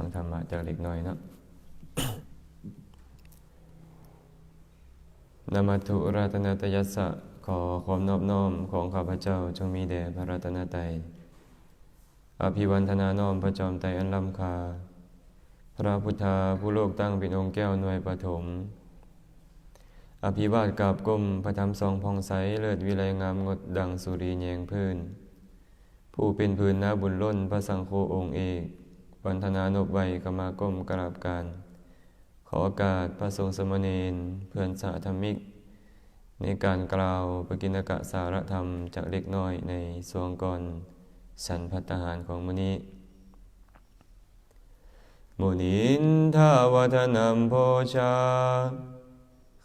ฟังธรรมะจากเล็กน้อยเนาะนามัตถุรัตนตยัสสะขอความนอบน้อมของข้าพเจ้าจงมีแด่พระรัตนตรัยอภิวันธนาน้อมพระจอมไตรอันล้ำคา พระพุทธาผู้โลกตั้งเป็นองค์แก้วหน่วยปฐม อภิวาทกับกรมพระธรรมทรงพองใสเลิศวิไลงามงดดังสุรีแยงพื้น ผู้เป็นพื้นนาบุญล้นพระสังโฆองค์เอก วันธนานบไวยกมาก้มกราบการ ขอโอกาสพระทรงสมณเณรเพื่อนสาธรรมิก ในการกล่าวปกิณกะสารธรรมจากเล็กน้อยในสวงก่อนสันพัตหารของมุนีมุนินทาวัฒนัมโพชา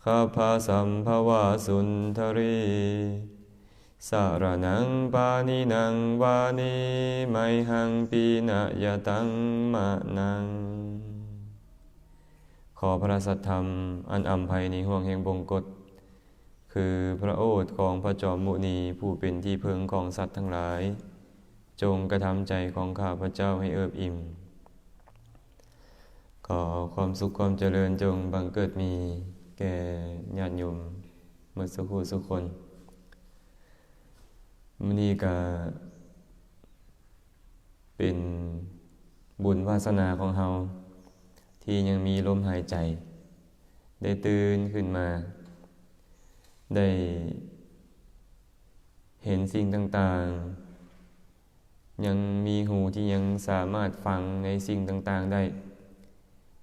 ข้าพาสัมภวาสุนทรี สารนังปานินังวานิไมหังปีนะยะตังมะนัง ขอพระสัทธรรม อันอัมภัยในห่วงแห่งบงกฎคือพระโอษฐ์ของพระจอมมุนีผู้เป็นที่พึงของสัตว์ทั้งหลาย จงกระทำใจของข้าพระเจ้าให้เอิบอิ่ม ขอความสุขความเจริญจงบังเกิดมี แก่ญาติโยมมื่อสักครู่สุคน มอนีก็เป็นบุญวาสนาของเฮาที่ยังมีลมหายใจ ได้ตื่นขึ้นมา ได้เห็นสิ่งต่างๆ ยังมีหูที่ยังสามารถฟังในสิ่งต่าง ๆ ได้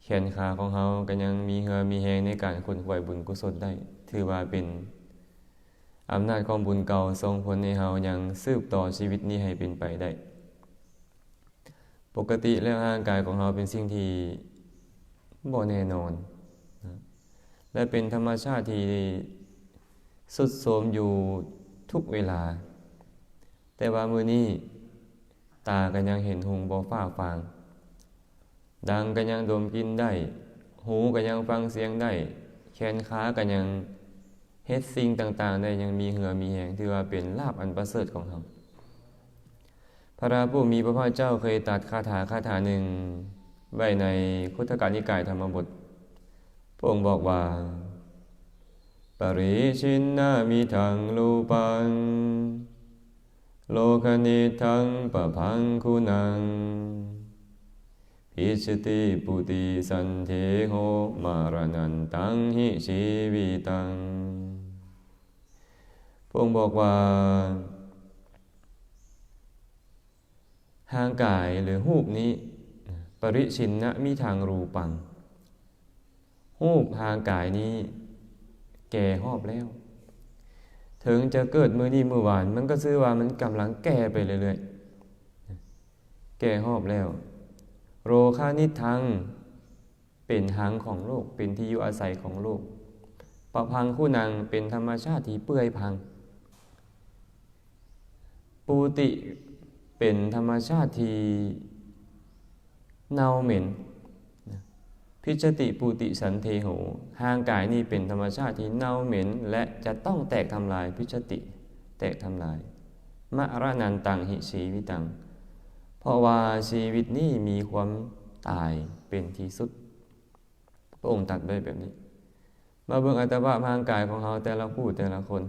แขนขาของเขาก็ยังมีเหือมีแหงในการขนขวายบุญกุศลได้ ถือว่าเป็น อำนาจของบุญเก่าทรงผลในเฮายังสืบต่อชีวิตนี้ให้เป็นไปได้ ปกติแล้วร่างกายของเราเป็นสิ่งที่บ่แน่นอนนะและเป็นธรรมชาติที่สุดโทมอยู่ทุกเวลา แต่ว่ามือนี้ตาก็ยังเห็นหงบ่ฟ้าฟาง ดังก็ยังดมกินได้ หูก็ยังฟังเสียงได้ แขนขาก็ยัง เฮ็ดสิ่งต่างๆ ได้ยังมีเหือมีแหงถือว่าเป็นลาบอันประเสริฐของเขาพระราผู้มีพระภาคเจ้าเคยตัดคาถาคาถาหนึ่งไว้ในคุถกานิกายธรรมบท พระองค์บอกว่า ปริชินนามิทังรูปัง โลกนิทังปะพังคุณังพิชติปุติสันเทโหมารนันตังหิชีวิตัง พระองค์บอกว่า ห่างกายหรือหูปนี้ ปริชินนะมีทางรูปัง หูปห่างกายนี้ แก่หอบแล้ว ถึงจะเกิดมือนี้มือวาน มันก็ซื้อว่ามันกำลังแก่ไปเรื่อยๆ แก่หอบแล้ว โรคานิทังเป็นหางของโลก เป็นที่อยู่อาศัยของโลกประพังคู่นางเป็นธรรมชาติที่เปื่อยพัง ปูติเป็นธรรมชาติที่เน่าเหม็น พิจติปูติสันเทโหห่างกายนี่เป็นธรรมชาติที่เน่าเหม็น และจะต้องแตกทำลายพิจติแตกทำลาย มะระนันตังหิชีวิตัง เพราะว่าชีวิตนี้มีความตายเป็นที่สุด พระองค์ตัดไว้แบบนี้ มาเบิ่งอัตภาพร่างกายของเราแต่ละผู้แต่ละคน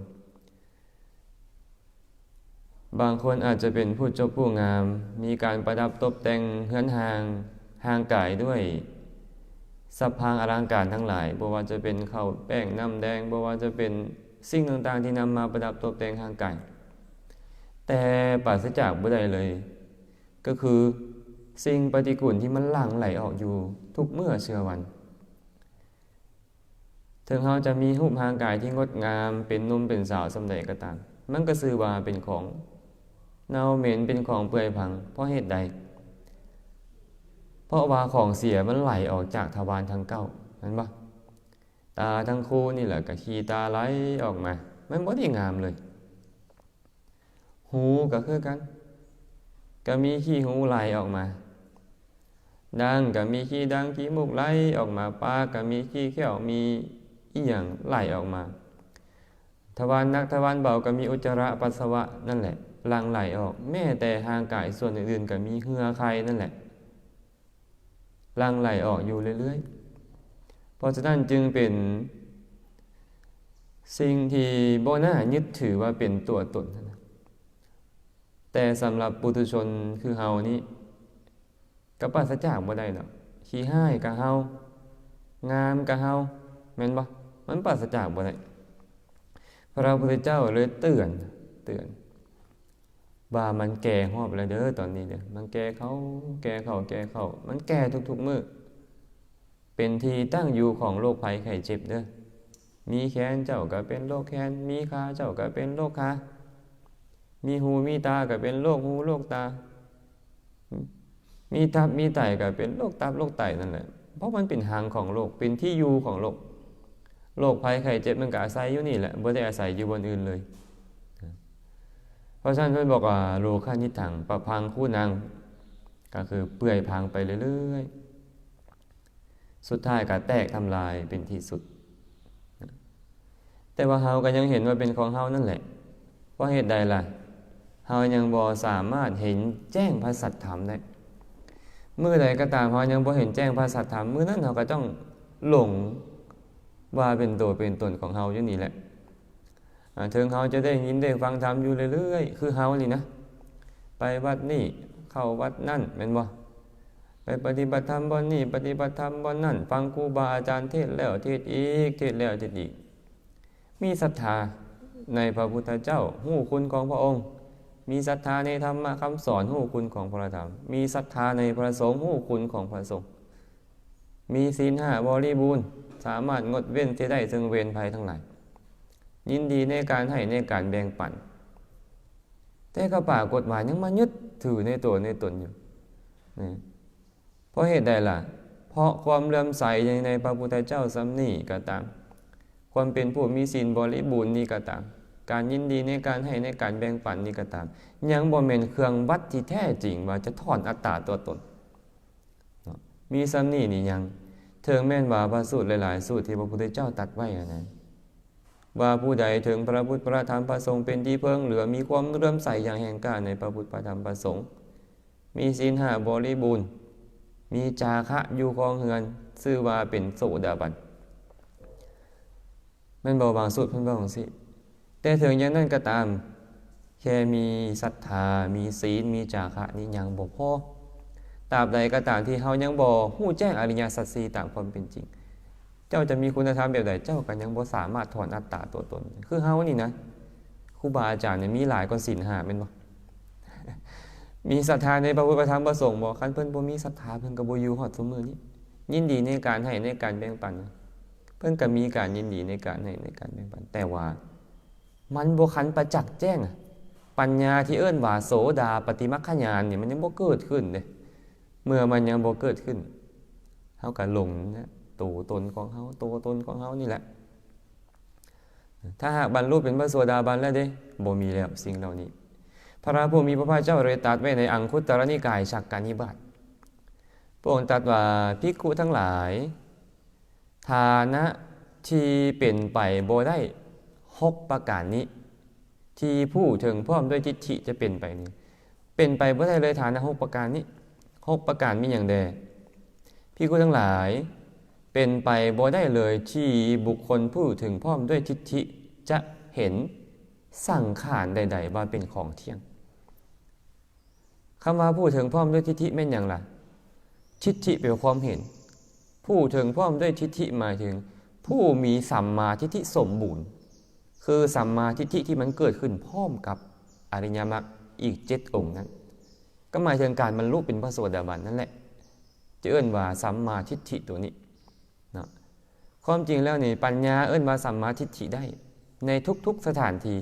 บางคนอาจจะเป็นผู้เจบผู้งาม มีการประดับตกแต่งเฮือนหางห่างกายด้วยสัพพางอลังการทั้งหลายบ่ว่าจะเป็นข้าวแป้งน้ำแดงบ่ว่าจะเป็นสิ่งต่างๆ ที่นำมาประดับตกแต่งห่างกายแต่ปราศจากบ่ได้เลย ก็คือสิ่งปฏิกูลที่มันหลั่งไหลออกอยู่ทุกเมื่อเชื่อวัน ถึงเขาจะมีรูปร่างกายที่งดงามเป็นหนุ่มเป็นสาวสำใดก็ตามมันก็ซื่อว่าเป็นของ เน่าเหม็นเป็นของเปื่อยพัง เพราะเหตุใด เพราะว่าของเสียมันไหลออกจากทวารทั้งเก้าเห็นปะตาทั้งคู่นี่แหละก็ขี้ตาไหลออกมามันบ่ได้งามเลย หูก็คือกัน ก็มีขี้หูไหลออกมาดังก็มีขี้ดังขี้มูกไหลออกมาปากก็มีขี้เขี้ยวมีอีหยังไหลออกมา ทวารนักทวารเบาก็มีอุจจาระปัสสาวะนั่นแหละ หลังไหลออก แม้แต่ทางกายส่วนอื่นๆก็มีเหือใครนั่นแหละลังไหลออกอยู่เรื่อยๆ เพราะฉะนั้นจึงเป็น สิ่งที่โบน่ายึดถือว่าเป็นตัวตนนะแต่สำหรับปุถุชนคือเฮานี้ก็ปราจากบ่ได้ดอกขี้ห้ายก็เฮางามก็เฮาแม่นบ่มันปราจากบ่ได้พระพุทธเจ้าเลยเตือนเตือน ว่ามันแก่หอบแล้วเด้อตอนนี้เด้อมันแก่เขาแก่เขาแก่เขามันแก่ทุกๆมือเป็นที่ตั้งอยู่ของโรคภัยไข้เจ็บเด้อมีแขนเจ้าก็เป็นโรคแขนมีขาเจ้าก็เป็นโรคขามีหูมีตาก็เป็นโรคหูโรคตา มีตับมีไตก็เป็นโรคตับโรคไตนั่นแหละเพราะมันเป็นหางของโรคเป็นที่อยู่ของโรคโรคภัยไข้เจ็บมันก็อาศัยอยู่นี่แหละบ่ได้อาศัยอยู่บนอื่นเลย เพราะฉะนั้นเพิ่นบอกว่าโลคานิถังประพังคู่นางก็คือเปื่อยพังไปเรื่อยๆ สุดท้ายก็แตกทำลายเป็นที่สุด แต่ว่าเฮาก็ยังเห็นว่าเป็นของเฮานั่นแหละ เพราะเหตุใดล่ะ เฮายังบ่สามารถเห็นแจ้งพระสัทธรรมได้ เมื่อใดก็ตามเฮายังบ่เห็นแจ้งพระสัทธรรมเมื่อนั้นเฮาก็ต้องหลงว่าเป็นตัวเป็นตนของเฮาอยู่นี่แหละ ถึงเฮาจะได้ยินได้ฟังธรรมอยู่เรื่อยๆ คือเฮานี่นะ ไปวัดนี่เข้าวัดนั่นเป็นบ่ไปปฏิบัติธรรมบ่นี่ ปฏิบัติธรรมบ่นั่น ฟังครูบาอาจารย์เทศแล้วเทศอีก เทศแล้วเทศอีก มีศรัทธาในพระพุทธเจ้าหู้คุณของพระองค์ มีศรัทธาในธรรมคำสอนหู้คุณของพระธรรม มีศรัทธาในพระสงฆ์หู้คุณของพระสงฆ์มีศีลห้าบริบูรณ์สามารถงดเว้นที่ได้ซึ่งเวรภัยทั้งหลาย ยินดีในการให้ในการแบ่งปัน แต่ก็ป่ากฎหมายยังมายึดถือในตัวในตนอยู่นี่เพราะเหตุใดล่ะ เพราะความเลื่อมใสในพระพุทธเจ้าสำนี่ก็ตาม ความเป็นผู้มีศีลบริบูรณ์นี่ก็ตาม การยินดีในการให้ในการแบ่งปันนี่ก็ตาม ยังบ่แม่นเครื่องวัดที่แท้จริงว่าจะถอนอัตตาตัวตน มีสำนี่นี่ยังเถิงแม่นว่าพระสูตรหลาย ๆ สูตรที่พระพุทธเจ้าตัดไว้นนั้น ว่าผู้ใดถึงพระพุทธพระธรรมพระสงฆ์เป็นที่เพิ่งเหลือมีความเริ่มใส่อย่างแห่งกล้าในพระพุทธพระธรรมพระสงฆ์มีศีลห้าบริบูรณ์ มีจาคะอยู่คองเฮือนชื่อว่าเป็นโสดาบันมันบอกบางสูตรเพิ่นบอกจังซี่แต่ถึงอย่างนั้นก็ตาม แค่มีศรัทธา มีศีล มีจาคะนี่ยังบ่พอตราบใดก็ตามที่เฮายังบ่ฮู้แจ้งอริยสัจสี่ตามความเป็นจริง เจ้าจะมีคุณธรรมแบบใดเจ้าก็ยังบ่สามารถถอนอัตตาตัวตน คือเฮานี่นะครูบาอาจารย์เนี่ยมีหลายกว่าศีลห้าแม่นบ่มีศรัทธาในพระพุทธธรรมประสงค์บ่คันเพิ่นบ่มีศรัทธาเพิ่นก็บ่อยู่ฮอดซุมื้อนี้ ยินดีในการให้ในการแบ่งปัน เพิ่นก็มีการยินดีในการให้ในการแบ่งปัน แต่ว่า มันบ่คันประจักษ์แจ้ง ปัญญาที่เอิ้นว่าโสดาปฏิมัคคญาณนี่ยมันยังบ่เกิดขึ้นเด้เมื่อมันยังบ่เกิดขึ้นเฮาก็หลงนะ ตัวตนของเฮาตัวตนของเฮานี่แหละ ถ้าหากบรรลุเป็นพระโสดาบันแล้วเด้บ่มีแล้วสิ่งเหล่านี้ พระผู้มีพระภาคเจ้าเลยตรัสไว้ในอังคุตรนิกายฉักกานิบาตพระองค์ตรัสว่าภิกขุทั้งหลาย ฐานะที่เป็นไปบ่ได้หกประการนี้ ที่ผู้ถึงพร้อมด้วยทิฏฐิจะเป็นไปนี้ เป็นไปบ่ได้เลยฐานะหกประการนี้หกประการมีอย่างใดพี่กูทั้งหลาย เป็นไปบ่ได้เลยที่บุคคลผู้ถึงพร้อมด้วยทิฏฐิจะเห็นสั่งขานใด ๆ ว่าเป็นของเที่ยงคำว่าผู้ถึงพร้อมด้วยทิฏฐิแม่นอย่างไรทิฏฐิเป็นความเห็น ผู้ถึงพร้อมด้วยทิฏฐิหมายถึง ผู้มีสัมมาทิฏฐิสมบูรณ์ คือสัมมาทิฏฐิที่มันเกิดขึ้นพร้อมกับอริยมรรคอีกเจ็ดองค์นั้น ก็หมายถึงการบรรลุเป็นพระโสดาบันนั่นแหละจะเอื้นว่าสัมมาทิฏฐิตัวนี้ ความจริงแล้วนี่ปัญญาเอื้นว่าสัมมาทิฏฐิได้ ในทุกๆสถานที่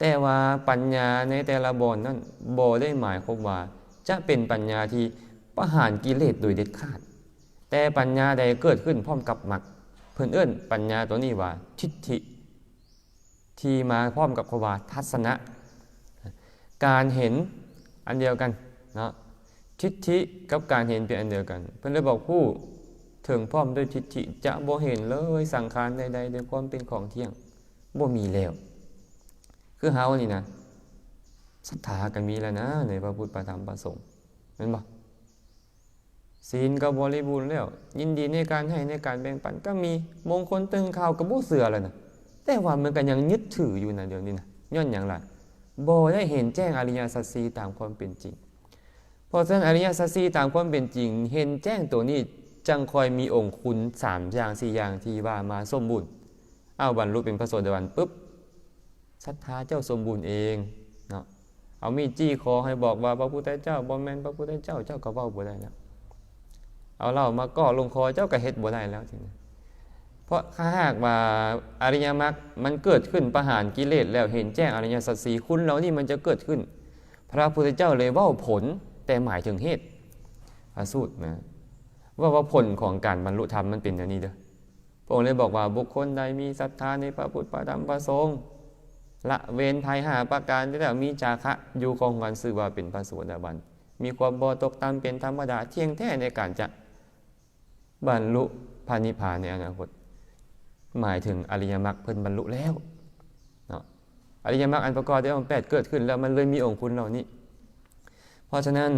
แต่ว่าปัญญาในแต่ละบอนนั้นบอได้หมายความว่าจะเป็นปัญญาที่ประหารกิเลสโดยเด็ดขาด แต่ปัญญาใดเกิดขึ้นพร้อมกับมรรคเพื่อนเอื้นปัญญาตัวนี้ว่าทิฏฐิ ที่มาพร้อมกับคำว่าทัศนะ การเห็นอันเดียวกันเนาะทิฏฐิกับการเห็นเป็นอันเดียวกัน เพื่อนเลยบอกผู้ ถึงพร้อมด้วยทิฏฐิจะบ่เห็นเลยสังขารใดๆด้วยความเป็นของเที่ยงบ่มีแล้วคือเฮานี่นะศรัทธากันมีแล้วนะในพระพุทธพระธรรมพระสงฆ์เห็นบ่ศีลก็บริบูรณ์แล้ว ยินดีในการให้ในการแบ่งปันก็มีมงคลตึงข่าวกับบ่เสือแล้วนะแต่ว่ามันก็ยังยึดถืออยู่นะเดี๋ยวนี้นะย้อนอย่างไรบ่ได้เห็นแจ้งอริยสัจสีตามความเป็นจริง เพราะฉะนั้นอริยสัจสีตามความเป็นจริง เห็นแจ้งตัวนี้ จังคอยมีองค์คุณสามอย่างสี่อย่างที่ว่ามาสมบูรณ์เอาบรรลุเป็นพระโสดาบันปุ๊บศรัทธาเจ้าสมบูรณ์เองเนาะเอามีดจี้คอให้บอกว่าพระพุทธเจ้าบ่แมนพระพุทธเจ้าเจ้าก็เว้าบ่ได้แล้วเอาเหล้ามาก่อลงคอเจ้าก็เฮ็ดบ่ได้แล้วทีนี้เพราะถ้าหากว่าอริยมรรคมันเกิดขึ้นประหารกิเลสแล้วเห็นแจ้งอริยสัจสีคุณเหล่านี้มันจะเกิดขึ้น พระพุทธเจ้าเลยเว้าผลแต่หมายถึงเหตุพระสูตรนะ ว่าว่าผลของการบรรลุธรรมมันเป็นอย่างนี้เด้อพระองค์เลยบอกว่าบุคคลใดมีศรัทธาในพระพุทธพระธรรมพระสงฆ์ละเว้นภัยหาประการที่แล้วมีจาคะอยู่คงกันสื่อว่าเป็นพระโสดาบันมีความบ่ตกตามเป็นธรรมดาเที่ยงแท้ในการจะบรรลุพานิพพานในอนาคตหมายถึงอริยมรรคเพิ่นบรรลุแล้วเนาะอริยมรรคอันประกอบด้วยองค์แปดเกิดขึ้นแล้วมันเลยมีองค์คุณเหล่านี้ เพราะฉะนั้น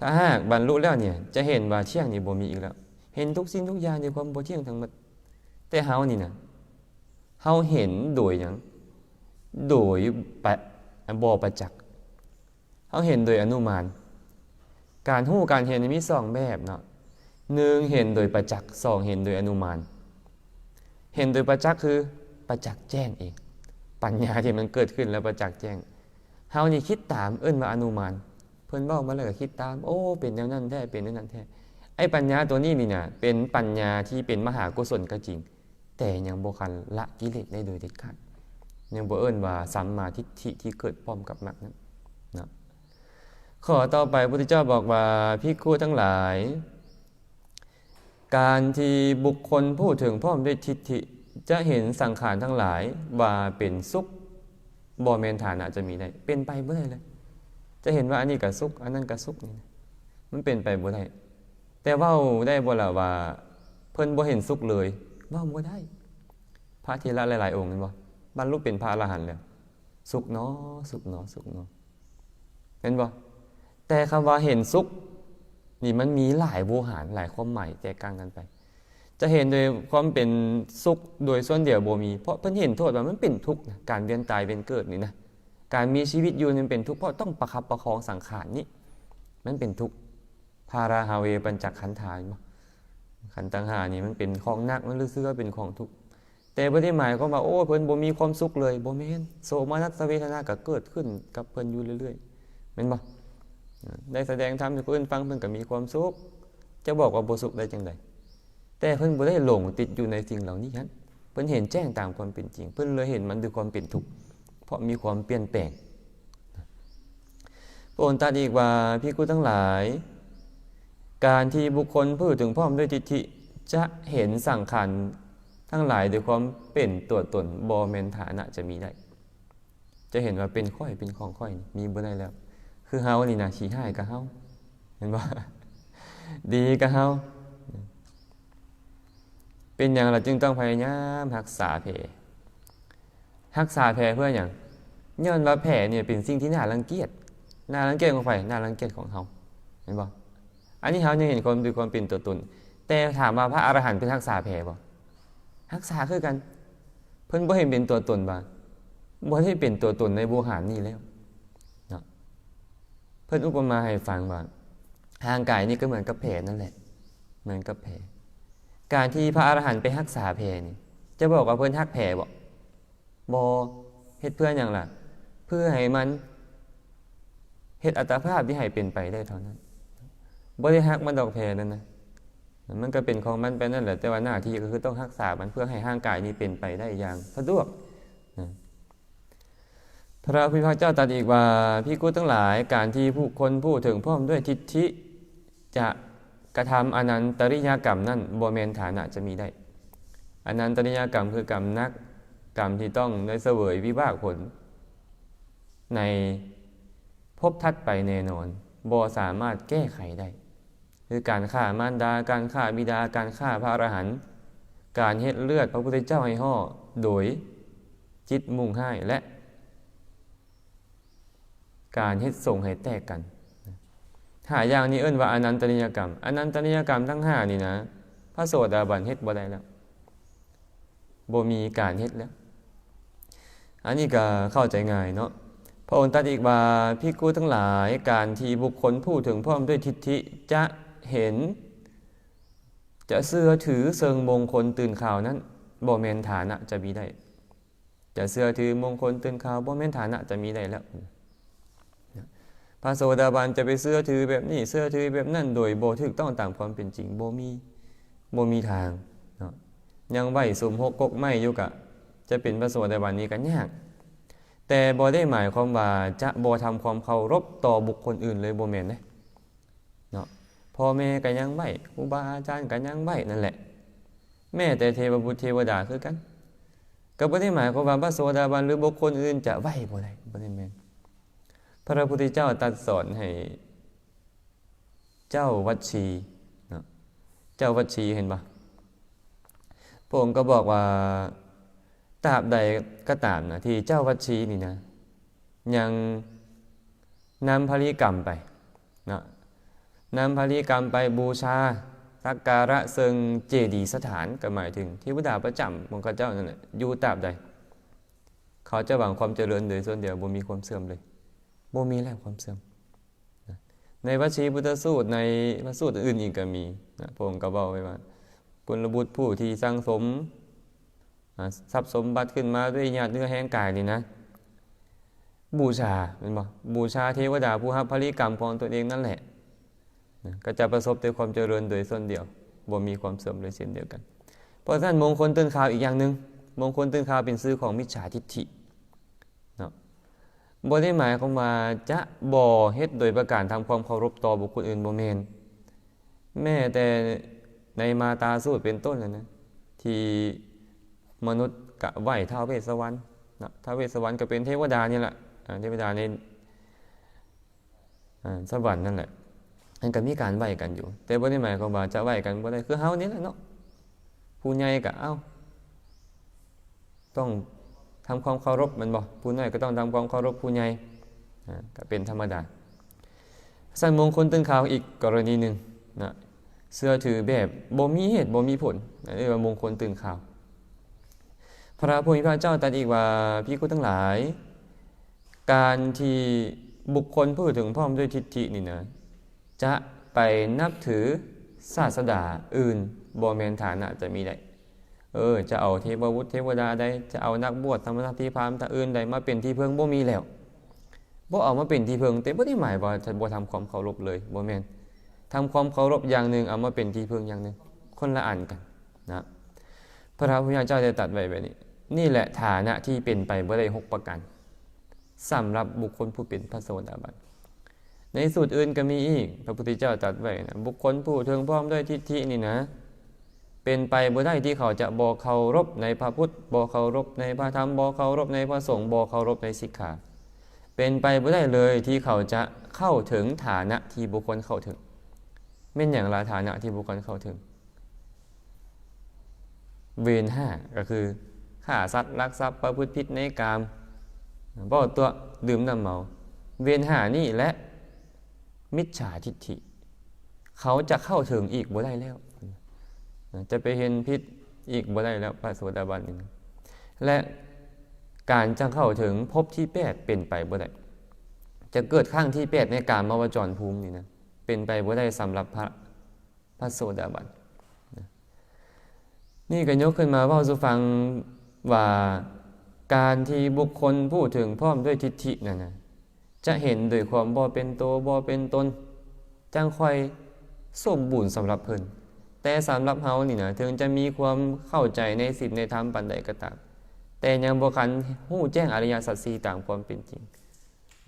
ถ้าหากบรรลุแล้วเนี่ย จะเห็นว่าเที่ยงนี่บ่มีอีกแล้ว เห็นทุกสิ่งทุกอย่างในความบ่เที่ยงทั้งหมดแต่เฮานี่นะเฮาเห็นโดยหยังโดยปะบ่ประจักษ์เฮาเห็นโดยอนุมาน การหู้การเห็นมีสองแบบเนาะหนึ่งเห็นโดยประจักษ์สองเห็นโดยอนุมาน เห็นโดยประจักษ์คือประจักษ์แจ้งเอง ปัญญาที่มันเกิดขึ้นแล้วประจักษ์แจ้งเฮานี่คิดตามเอิ้นว่าอนุมาน เพิ่นเว้ามาแล้วก็คิดตาม โอ้ เป็นแนวนั้นแท้เป็นแนวนั้นแท้ไอ้ปัญญาตัวนี้นี่น่ะเป็นปัญญาที่เป็นมหากุศลก็จริง แต่ยังบ่คันละกิเลสได้โดยเด็ดขาดยังบ่เอิ้นว่าสัมมาทิฏฐิที่เกิดพร้อมกับมรรคนั้นนะข้อต่อไปพระพุทธเจ้าบอกว่าภิกขุทั้งหลาย การที่บุคคลพูดถึงพร้อมด้วยทิฏฐิจะเห็นสังขารทั้งหลายว่าเป็นสุขบ่แมนฐานะจะมีได้เป็นไปบ่ได้เลย จะเห็นว่าอันนี้ก็สุขอันนั้นก็สุขนี่มันเป็นไปบ่ได้แต่เว้าได้บ่ละว่า เพิ่นบ่เห็นสุขเลยเว้าบ่ได้ พระเทระหลายๆ องค์เห็นบ่บรรลุเป็นพระอรหันต์แล้วสุขเนาะสุขเนาะสุขเนาะเห็นบ่แต่คำว่าเห็นสุขนี่มันมีหลายโวหารหลายความหมายแตกต่างกันไป จะเห็นโดยความเป็นสุขโดยส่วนเดียวบ่มี เพราะเพิ่นเห็นโทษว่ามันเป็นทุกข์นะการเวียนตายเวียนเกิดนี่นะ การมีชีวิตอยู่นี่มันเป็นทุกข์เพราะต้องประคับประคองสังขารนี่มันเป็นทุกข์พาราฮาเวปัญจขันธาบ่ขันธ์ตังหานี่มันเป็นของนักมันรู้สึกว่าเป็นของทุกข์แต่บ่ได้หมายความว่าโอ้เพิ่นบ่มีความสุขเลยบ่แม่นโสมนัสเวทนาก็เกิดขึ้นกับเพิ่นอยู่เรื่อยๆแม่นบ่ได้แสดงธรรมให้คนอื่นฟังเพิ่นก็มีความสุข จะบอกว่าบ่สุขได้จังไดแต่เพิ่นบ่ได้หลงติดอยู่ในสิ่งเหล่านี้นั้นเพิ่นเห็นแจ้งตามความเป็นจริง เพิ่นเลยเห็นมันด้วยความเป็นทุกข์ เพราะมีความเปลี่ยนแปลงพระองค์ตรัสอีกว่าภิกุทั้งหลาย การที่บุคคลพูดถึงพร้อมด้วยทิฏฐิจะเห็นสังขารทั้งหลายด้วยความเป็นตัวตนบอแมนฐานะจะมีได้ จะเห็นว่าเป็นค่อยเป็นของค่อยมีบ่ได้แล้ว คือเฮานี่นะขี้ห้ายกับเฮาเห็นบ่ดีกับเฮาเป็นอย่างเรจึงต้องพยายามรักษาแผ ลรักษาแผลเพื่ออย่างย้อนว่าแผลเนี่ยเป็นสิ่งที่น่ารังเกียจน่ารังเกียจของใครน่ารังเกียจของเฮาเห็นบ่อันนี้เฮายังเห็นความด้วยความเป็นตัวตนแต่ถามว่าพระอรหันต์เป็นรักษาแผลบ่รักษาคือกัน เพิ่นบ่เห็นเป็นตัวตนบาบ่ได้เป็นตัวตนในโบหารนี่แล้วเนาะเพิ่นอุปมาให้ฟังว่าร่างกายนี่ก็เหมือนกับแผลนั่นแหละ เหมือนกับแผลการที่พระอรหันต์ไปรักษาแผลนี่จะบอกว่าเพิ่นรักแผลบ่ บเฮ็ดเพื่อหยังล่ะ เพื่อให้มันเฮ็ดอัตภาพที่ให้เป็นไปได้เท่านั้นบ่ได้รักมันดอกแผลนั่นนะมันก็เป็นของมันไปนั่นแหละ แต่ว่าหน้าที่ก็คือต้องรักษามันเพื่อให้ร่างกายนี้เป็นไปได้อย่างสะดวกพระพุทธเจ้าตรัสอีกว่าพี่กู้ทั้งหลายการที่ผู้คนพูดถึงพร้อมด้วยทิฏฐิจะกระทำอนันตริยกรรมนั่นบวเมนฐานะจะมีได้ อนันตริยกรรมคือกรรมนัก กรรมที่ต้องได้เสวยวิบากผล ในพบทัดไปแน่นอนบสามารถแก้ไขได้ คือการฆ่ามารดา การฆ่าบิดา การฆ่าพระอรหันต์การเฮ็ดเลือดพระพุทธเจ้าให้ห่อโดยจิตมุ่งให้และ การเฮ็ดส่งให้แตกกันหาอย่างนี้เอิ้นว่าอนันตนิยกรรม อนันตนิยกรรมทั้งห้านี่นะ พระโสดาบันเฮ็ดบ่ได้แล้วบ่มีการเฮ็ดแล้ว อันนี้ก็เข้าใจง่ายเนาะพระองค์ตรัสอีกว่าพิกูทั้งหลายการที่บุคคลพูดถึงพร้อมด้วยทิฏฐิจะเห็น จะเสื้อถือเซิงมงคลตื่นข่าวนั้นบ่แมนฐานะจะมีได้ จะเสื้อถือมงคลตื่นข่าวบ่แมนฐานะจะมีได้แล้วพระโสดาบันจะไปเสื้อถือแบบนี้เสื้อถือแบบนั้นโดยบ่ถูกต้องตามความเป็นจริงโบมีโบมีทางเนาะยังไหวสมหกกกไม่อยู่กะ จะเป็นพระโสดาบันนี้กันยาก แต่บ่ได้หมายความว่าจะบ่ทำความเคารพต่อบุคคลอื่นเลยบ่แม่นเด้เนาะพ่อแม่ก็ยังไหวครูบาอาจารย์ก็ยังไหวนั่นแหละ แม่แต่เทวบุตรเทวดาคือกันก็บ่ได้หมายความว่าพระโสดาบันหรือบุคคลอื่นจะไหวบ่ได้บ่ได้แม่นพระพุทธเจ้าตรัสสอนให้เจ้าวัดชีเนาะเจ้าวัดชีเห็นปะพระองค์ก็บอกว่า ตราบใดก็ตามนะที่เจ้าวัดชีนี่นะ ยังนำภริกรรมไปนะนำภริกรรมไปบูชาสักการะเซิงเจดีสถานก็หมายถึงที่พุทธาประจำของข้าเจ้านั่นแหละอยู่ตราบใด เขาจะหวังความเจริญโดยส่วนเดียวบ่มีความเสื่อมเลยบ่มีแล้วความเสื่อมในวชีพุทธสูตรในพระสูตรอื่นอีกก็มีนะพระองค์ก็บอกไว้ว่ากุลบุตรผู้ที่สร้างสม ทรัพย์สมบัติขึ้นมาด้วยญาติเนื้อแห้งกายนี่นะ บูชาเป็นบ่บูชาเทวดาผู้รับภริกรรมของตัวเองนั่นแหละนะก็จะประสบด้วยความเจริญโดยส่วนเดียวบ่มีความเสื่อมเลยเช่นเดียวกัน เพราะฉะนั้นมงคลตื่นข่าวอีกอย่างหนึ่งมงคลตื่นข่าวเป็นซื้อของมิจฉาทิฏฐิเนาะบ่ได้หมายความว่าจะบ่เฮ็ดโดยประการทำความเคารพต่อบุคคลอื่นบ่แม่นแม้แต่ในมาตาสูตรเป็นต้นนะที่ มนุษย์กะไหวท้าวเวสวรรณนะท้าวเวสวรรณก็เป็นเทวดานี่แหละเทวดาในสวรรค์นั่นแหละมันก็มีการไหวกันอยู่ แต่บ่ได้หมายความว่าจะไหวกันบ่ได้คือเฮานี่แหละเนาะผู้ใหญ่ก็เอ้า ต้องทำความเคารพมันบ่ผู้น้อยก็ต้องทำความเคารพผู้ใหญ่ก็เป็นธรรมดาสันมงคลตึงข่าวอีกกรณีหนึ่งนะเสื้อถือแบบบ่มีเหตุบ่มีผลอันนี้ว่ามงคลตื่นข่าว พระผู้มีพระเจ้าตรัสอีกว่าพี่คุทั้งหลาย การที่บุคคลพูดถึงพร้อมด้วยทิฏฐินี่นะจะไปนับถือศาสดาอื่นบ่แมนฐานะจะมีได้เออ จะเอาเทพวุฒิเทวดาใดจะเอานักบวชธรรมนักที่พราหมณ์ตาอื่นใดมาเป็นที่เพิงบ่มีแล้วบ่เอามาเป็นที่เพิงแต่บ่ได้หมายว่าจะบ่ทำความเคารพเลยบ่แมนทำความเคารพอย่างหนึ่งเอามาเป็นที่เพิงอย่างหนึ่งคนละอันกันนะพระพุทธเจ้าได้ตรัสไว้แบบนี้ นี่แหละฐานะที่เป็นไปบ่ได้หกประการสำหรับบุคคลผู้เป็นพระโสดาบันในสูตรอื่นก็มีอีก พระพุทธเจ้าตรัสไว้นะบุคคลผู้ถึงพร้อมด้วยทิฏฐินี่นะ เป็นไปบ่ได้ที่เขาจะบ่เคารพในพระพุทธบ่เคารพในพระธรรมบ่เคารพในพระสงฆ์บ่เคารพในสิกขาเป็นไปบ่ได้เลยที่เขาจะเข้าถึงฐานะที่บุคคลเข้าถึงเม่นอย่างละฐานะที่บุคคลเข้าถึง เวรห้าก็คือ ฆ่าสัตว์ลักทรัพย์ประพฤติผิดในกามบ่ตัวดื่มน้ำเมา เวรห้านี่และมิจฉาทิฏฐิ เขาจะเข้าถึงอีกบ่ได้แล้ว จะไปเห็นพิษอีกบ่ได้แล้วพระโสดาบันนี่นะและการจะเข้าถึงพบที่แปดเป็นไปบ่ได้จะเกิดข้างที่แปดในการมาวจรภูมินี่นะเป็นไปบ่ได้สำหรับพระพระโสดาบันนะนี่ก็ยกขึ้นมาเว่าสุฟัง ว่าการที่บุคคลพูดถึงพร้อมด้วยทิฏฐินั่นนะจะเห็นโดยความบ่เป็นตัวบ่เป็นตนจังค่อยสมบูรณ์สำหรับเพิ่นแต่สำหรับเฮานี่นะถึงจะมีความเข้าใจในศีลในธรรมปันใดก็ตามแต่ยังบ่คันฮู้แจ้งอริยสัจสี่ตามความเป็นจริง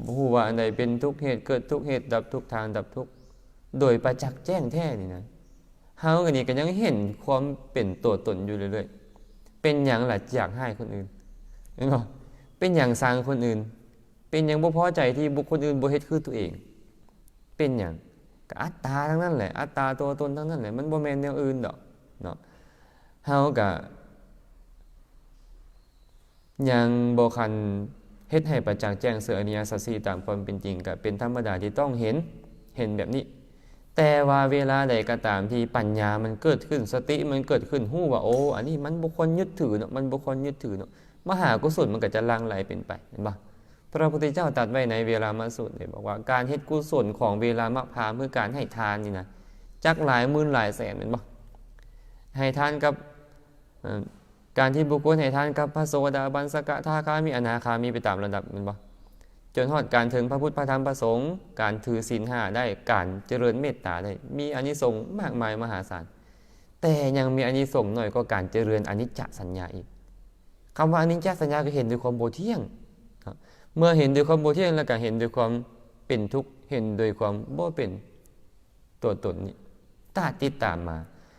บ่ฮู้ว่าอันใดเป็นทุกเหตุเกิดทุกเหตุดับทุกทางดับทุกโดยประจักษ์แจ้งแท้นี่นะเฮาก็นี่ก็ยังเห็นความเป็นตัวตนอยู่เรื่อยๆ เป็นหยังล่ะอยากให้คนอื่นเห็นบ่เป็นหยังสร้างคนอื่น เป็นหยังบ่พอใจที่บุคคลอื่นบ่เฮ็ดคือตัวเอง เป็นหยังก็อัตตาทั้งนั้นแหละ อัตตาตัวตนทั้งนั้นแหละมันบ่แม่นแนวอื่นดอกเนาะเฮาก็ยังบ่คันเฮ็ดให้ประจักษ์แจ้งเสืออนิยสัจสี่ตามความเป็นจริงก็เป็นธรรมดาที่ต้องเห็นเห็นแบบนี้ แต่ว่าเวลาใดก็ตามที่ปัญญามันเกิดขึ้นสติมันเกิดขึ้นหู้ว่าโอ้อันนี้มันบุคคลยึดถือเนาะมันบุคคลยึดถือเนาะมหากุศลมันก็จะลังไหลเป็นไปเห็นปะพระพุทธเจ้าตรัสไว้ในเวลามาสุดเลยบอกว่าการเฮ็ดกุศลของเวลามะพาเมื่อการให้ทานนี่นะจักหลายหมื่นหลายแสนเห็นปะให้ทานกับการที่บุคคลให้ทานกับพระโสดาบันสกทาคามีอนาคามีไปตามระดับเห็นปะ จนทอดการถึงพระพุทธพระธรรมพระสงฆ์การถือศีลห้าได้การเจริญเมตตาได้มีอานิสงส์มากมายมหาศาลแต่ยังมีอานิสงส์หน่อยก็การเจริญอนิจจสัญญาอีกคำว่าอนิจจสัญญาก็เห็นด้วยความโบเที่ยงเมื่อเห็นด้วยความโบเที่ยงแล้วก็เห็นด้วยความเป็นทุกข์เห็นโดยความโบเป็นตัวตนนี้ตาติดตามมา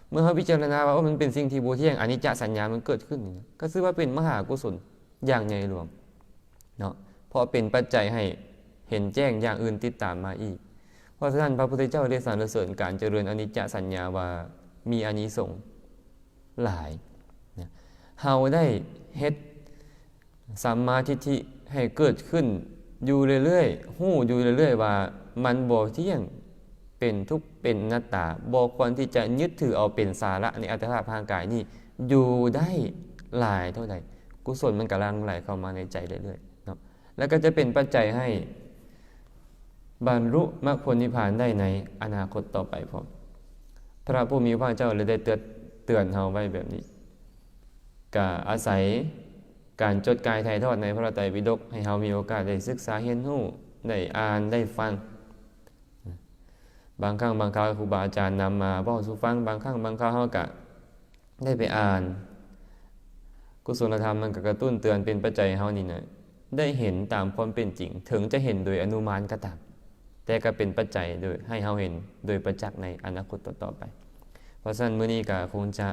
เมื่อเขาพิจารณาว่ามันเป็นสิ่งที่โบเที่ยงอนิจจสัญญามันเกิดขึ้น ก็คือว่าเป็นมหากุศลอย่างใหญ่หลวงเนาะ เพราะเป็นปัจจัยให้เห็นแจ้งอย่างอื่นติดตามมาอีก เพราะฉะนั้นพระพุทธเจ้าได้สรรเสริญการเจริญอนิจจสัญญาว่ามีอานิสงส์หลายเฮาได้เฮ็ดสัมมาทิฏฐิให้เกิดขึ้นอยู่เรื่อยๆหู้อยู่เรื่อยๆว่ามันบ่เที่ยงเป็นทุกเป็นหนัตตาบ่ควรที่จะยึดถือเอาเป็นสาระในอัตภาพทางกายนี่อยู่ได้หลายเท่าใดกุศลมันกำลังไหลเข้ามาในใจเรื่อยๆ แล้วก็จะเป็นปัจจัยให้ บรรลุมรรคผลนิพพานได้ในอนาคตต่อไปพร้อมพระผู้มีพระเจ้าเลยได้เตือนเตือนเฮาไว้แบบนี้ก็อาศัยการจดกายถ่ายทอดในพระไตรปิฎกให้เฮามีโอกาสได้ศึกษาเรียนรู้ได้อ่านได้ฟัง บางครั้งบางคราวครูบาอาจารย์นำมาบอกสู่ฟังบางครั้งบางคราวเฮาก็ได้ไปอ่าน กุศลธรรมมันก็กระตุ้นเตือนเป็นปัจจัยเฮานี่นะ ได้เห็นตามความเป็นจริง ถึงจะเห็นโดยอนุมานก็ตาม แต่ก็เป็นปัจจัยโดยให้เฮาเห็นโดยประจักษ์ในอนาคตต่อไป เพราะฉะนั้นมื้อนี้ก็คงจะ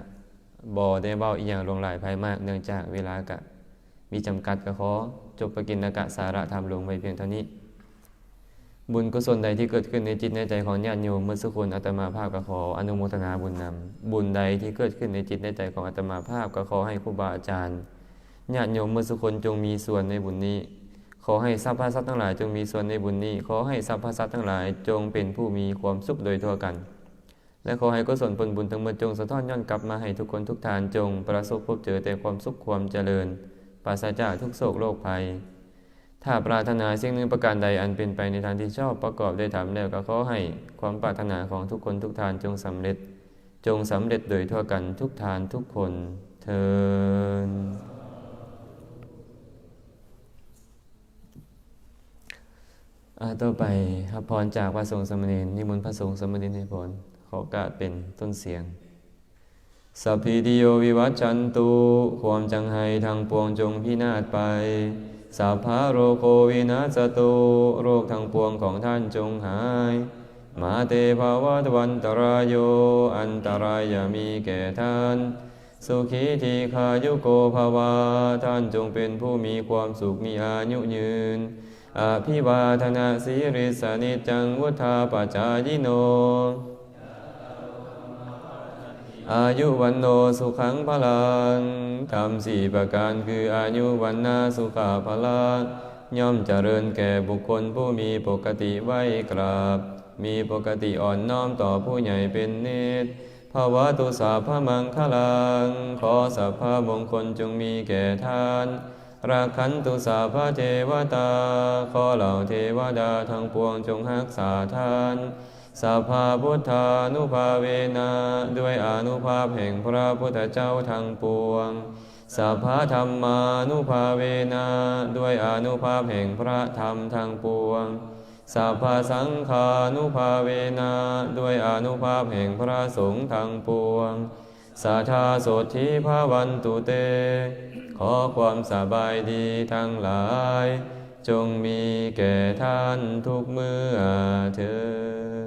บ่ได้เว้าอีหยังลงหลายภายมาก เนื่องจากเวลาก็มีจำกัดก็ขอจบประกินกะสาระธรรมลงไปเพียงเท่านี้ บุญกุศลใดที่เกิดขึ้นในจิตในใจของญาติโยมเมื่อสักคนอาตมาภาพก็ขออนุโมทนาบุญนำบุญใดที่เกิดขึ้นในจิตในใจของอาตมาภาพก็ขอให้ครูบาอาจารย์ ญาติโยมเมื่อสักคนจงมีส่วนในบุญนี้ ขอให้สรรพสัตว์ทั้งหลายจงมีส่วนในบุญนี้ ขอให้สรรพสัตว์ทั้งหลายจงเป็นผู้มีความสุขโดยทั่วกัน และขอให้กุศลผลบุญทั้งหมดจงสะท้อนย้อนกลับมาให้ทุกคนทุกทานจง ประสบพบเจอแต่ความสุขความเจริญปราศจากทุกโศกโรคภัย ถ้าปรารถนาสิ่งหนึ่งประการใดอันเป็นไปในทางที่ชอบประกอบได้ทำแล้วก็ขอให้ความปรารถนาของทุกคนทุกทานจงสำเร็จ จงสำเร็จโดยทั่วกันทุกทานทุกคนเทิน ต่อไปครับพรจากพระสงฆ์สมณีนิมนต์พระสงฆ์สมณีให้พรขอกาสเป็นต้นเสียงสัพพิติโยวิวัชชันตุความจังไห้ทางปวงจงพินาศไปสัพพะโรโควินาสตุโรคทางปวงของท่านจงหาย มาเตภาวะวันตรายโย อันตรายอย่ามีแก่ท่าน สุขีทีขายุโกภาวาท่านจงเป็นผู้มีความสุขมีอายุยืน อภิวาทนาสีริสานิจังวุธาปจายโน อายุวันโนสุขังพลังทำสี่ประการคืออายุวันนาสุขาพลังย่อมเจริญแก่บุคคลผู้มีปกติไหวกราบ มีปกติอ่อนน้อมต่อผู้ใหญ่เป็นเนตรภาวะตุสาพมังคลัง ขอสัพพะมงคลจงมีแก่ท่าน รักขันตุสาพระเทวตา ขอเหล่าเทวดาทั้งปวงจงรักษาท่านสัพาพุทธานุภาเวนะด้วยอนุภาพแห่งพระพุทธเจ้าทั้งปวงสัพพะธรรมานุภาเวนะด้วยอนุภาพแห่งพระธรรมทั้งปวงสัพพสังฆานุภาเวนะด้วยอนุภาพแห่งพระสงฆ์ทั้งปวงสัทธาโสธิภาวันตุเต ขอความสบายดีทั้งหลาย จงมีแก่ท่านทุกเมื่อเธอ